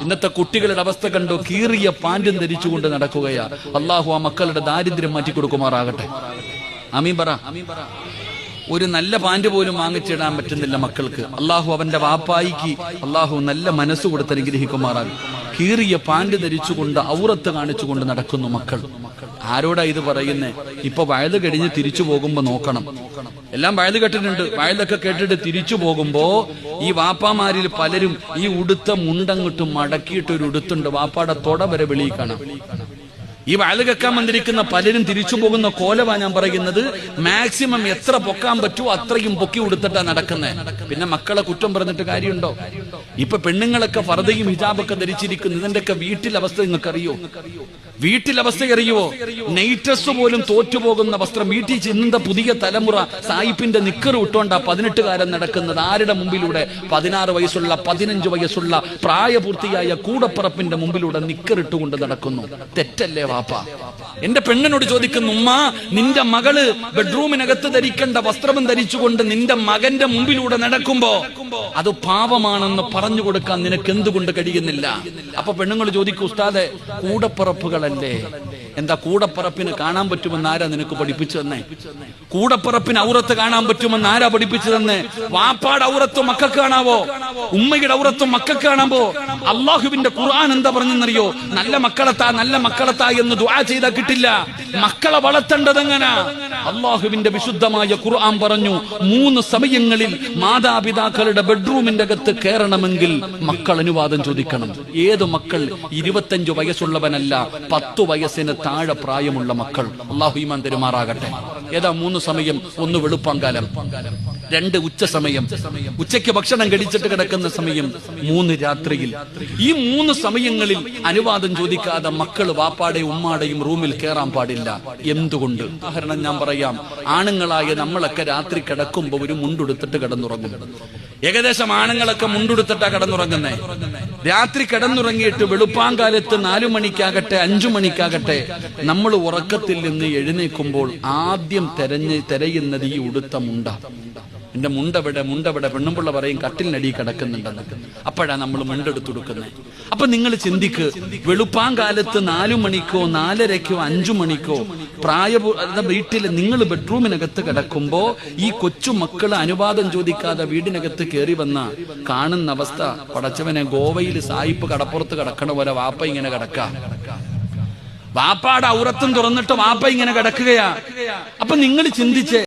ഇന്നത്തെ കുട്ടികളുടെ അവസ്ഥ കണ്ടോ കീറിയ പാന്റും ധരിച്ചുകൊണ്ട് നടക്കുകയാ. അള്ളാഹു ആ മക്കളുടെ ദാരിദ്ര്യം മാറ്റി കൊടുക്കുമാറാകട്ടെ. അമീൻ പറ. ഒരു നല്ല പാന്റ് പോലും വാങ്ങിച്ചിടാൻ പറ്റുന്നില്ല മക്കൾക്ക്. അള്ളാഹു അവന്റെ വാപ്പായിക്ക് അള്ളാഹു നല്ല മനസ്സ് കൊടുത്ത് അനുഗ്രഹിക്കുമാറാകും കീറിയ പാന്റ് ധരിച്ചുകൊണ്ട് ഔറത്ത് കാണിച്ചുകൊണ്ട് നടക്കുന്നു മക്കൾ. ആരോടാ ഇത് പറയുന്നേ? ഇപ്പൊ വയത് കഴിഞ്ഞ് തിരിച്ചു പോകുമ്പോ നോക്കണം. എല്ലാം വയത് കെട്ടിട്ടുണ്ട്. വയലൊക്കെ കേട്ടിട്ട് തിരിച്ചു പോകുമ്പോ ഈ വാപ്പാമാരിൽ പലരും ഈ ഉടുത്ത മുണ്ടങ്ങിട്ട് മടക്കിയിട്ട് ഒരു ഉടുത്തുണ്ട്. വാപ്പാടെ തൊട വരെ വെളിയിൽ കാണാം. ഈ വയൽ കെക്കാൻ വന്നിരിക്കുന്ന പലരും തിരിച്ചു പോകുന്ന കോലവാ ഞാൻ പറയുന്നത്. മാക്സിമം എത്ര പൊക്കാൻ പറ്റുമോ അത്രയും പൊക്കി കൊടുത്തിട്ടാ നടക്കുന്നത് പിന്നെ മക്കളെ കുറ്റം പറഞ്ഞിട്ട് കാര്യമുണ്ടോ? ഇപ്പൊ പെണ്ണുങ്ങളൊക്കെ ഫർദയും ഹിജാബൊക്കെ ധരിച്ചിരിക്കുന്നു. ഇതിന്റെയൊക്കെ വീട്ടിലെ അവസ്ഥ നിങ്ങൾക്ക് അറിയോ വീട്ടിലെ അവസ്ഥ അറിയുവോ? നെയ്റ്റസ് പോലും തോറ്റുപോകുന്ന വസ്ത്രം. വീട്ടിൽ ചെന്നുന്ന പുതിയ തലമുറ സായിപ്പിന്റെ നിക്കർ ഇട്ടോണ്ടാ പതിനെട്ടുകാരൻ നടക്കുന്നത്. ആരുടെ മുമ്പിലൂടെ? പതിനാറ് വയസ്സുള്ള പതിനഞ്ച് വയസ്സുള്ള പ്രായപൂർത്തിയായ കൂടപ്പറപ്പിന്റെ മുമ്പിലൂടെ നിക്കർ ഇട്ടുകൊണ്ട് നടക്കുന്നു. തെറ്റല്ലേ വാപ്പ. എന്റെ പെണ്ണിനോട് ചോദിക്കുന്നു ഉമ്മ നിന്റെ മകൾ ബെഡ്റൂമിനകത്ത് ധരിക്കേണ്ട വസ്ത്രം ധരിച്ചുകൊണ്ട് നിന്റെ മകന്റെ മുമ്പിലൂടെ നടക്കുമ്പോ അത് പാപമാണെന്ന് പറഞ്ഞു കൊടുക്കാൻ നിനക്ക് എന്തുകൊണ്ട് കഴിയുന്നില്ല? അപ്പൊ പെണ്ണുങ്ങൾ ചോദിക്കും ഉസ്താദെ കൂടപ്പിറപ്പുകളല്ലേ? എന്താ കൂടപ്പിറപ്പിന് കാണാൻ പറ്റുമെന്ന് ആരാ നിനക്ക് പഠിപ്പിച്ചു തന്നെ കൂടപ്പിറപ്പിന് ഔറത്ത് കാണാൻ പറ്റുമെന്ന് ആരാ പഠിപ്പിച്ചു തന്നെ വാപ്പാട് ഔറത്ത് മക്കൾക്ക് കാണാവോ? ഉമ്മയുടെ ഔറത്ത് മക്കൾക്ക് കാണാമ്പോ അള്ളാഹുവിന്റെ ഖുർആൻ എന്താ പറഞ്ഞെന്നറിയോ? നല്ല മക്കളത്താ നല്ല മക്കളത്താ എന്ന് ദുആ ചെയ്താ കിട്ടില്ല. മക്കളെ വളർത്തേണ്ടത് എങ്ങനാ? അള്ളാഹുവിന്റെ വിശുദ്ധമായ ഖുർആൻ പറഞ്ഞു മൂന്ന് സമയങ്ങളിൽ മാതാപിതാക്കളുടെ ബെഡ്റൂമിന്റെ അകത്ത് കയറണമെങ്കിൽ മക്കൾ അനുവാദം ചോദിക്കണം. ഏത് മക്കൾ? ഇരുപത്തഞ്ചു വയസ്സുള്ളവനല്ല പത്തു വയസ്സിന് താഴെ പ്രായമുള്ള മക്കൾ. അള്ളാഹുമാൻ തെരുമാറാകട്ടെ. ഏതാ മൂന്ന് സമയം? ഒന്ന് വെളുപ്പാങ്കാലം രണ്ട് ഉച്ച സമയം. ഉച്ചയ്ക്ക് ഭക്ഷണം കഴിച്ചിട്ട് കിടക്കുന്ന സമയം മൂന്ന് രാത്രിയിൽ. ഈ മൂന്ന് സമയങ്ങളിൽ അനുവാദം ചോദിക്കാതെ മക്കൾ വാപ്പാടെയും ഉമ്മാടെയും റൂമിൽ കയറാൻ പാടില്ല. എന്തുകൊണ്ട്? ഉദാഹരണം ഞാൻ പറയാം. ആണുങ്ങളായ നമ്മളൊക്കെ രാത്രി കിടക്കുമ്പോൾ ഒരു മുണ്ടുടുത്തിട്ട് കിടന്നുറങ്ങും. ഏകദേശം ആണുങ്ങളൊക്കെ മുണ്ടുടുത്തിട്ടാ കിടന്നുറങ്ങുന്നേ. രാത്രി കിടന്നുറങ്ങിയിട്ട് വെളുപ്പാങ്കാലത്ത് നാലു മണിക്കാകട്ടെ അഞ്ചു മണിക്കാകട്ടെ നമ്മൾ ഉറക്കത്തിൽ നിന്ന് എഴുന്നേക്കുമ്പോൾ ആദ്യം തെരഞ്ഞ് തെരയുന്നത് ഈ ഉടുത്ത മുണ്ട. എന്റെ മുണ്ടവിടെ മുണ്ടവിടെ പെണ്ണുമ്പിള്ള പറയും കട്ടിലിനടി കിടക്കുന്നുണ്ടെന്ന്. അപ്പോഴാണ് നമ്മൾ മുണ്ടെടുത്ത് കൊടുക്കുന്നത് അപ്പൊ നിങ്ങൾ ചിന്തിക്ക് വെളുപ്പാങ്കാലത്ത് നാലു മണിക്കോ നാലരയ്ക്കോ അഞ്ചു മണിക്കോ പ്രായ വീട്ടിൽ നിങ്ങൾ ബെഡ്റൂമിനകത്ത് കിടക്കുമ്പോ ഈ കൊച്ചു മക്കൾ അനുവാദം ചോദിക്കാതെ വീടിനകത്ത് കയറി വന്ന കാണുന്ന അവസ്ഥ. പടച്ചവനെ ഗോവയിൽ സായിപ്പ് കടപ്പുറത്ത് കിടക്കണ പോലെ വാപ്പ ഇങ്ങനെ കിടക്ക. വാപ്പാടെ ഔറത്തും തുറന്നിട്ട് വാപ്പ ഇങ്ങനെ കിടക്കുകയാ. അപ്പൊ നിങ്ങൾ ചിന്തിച്ചേ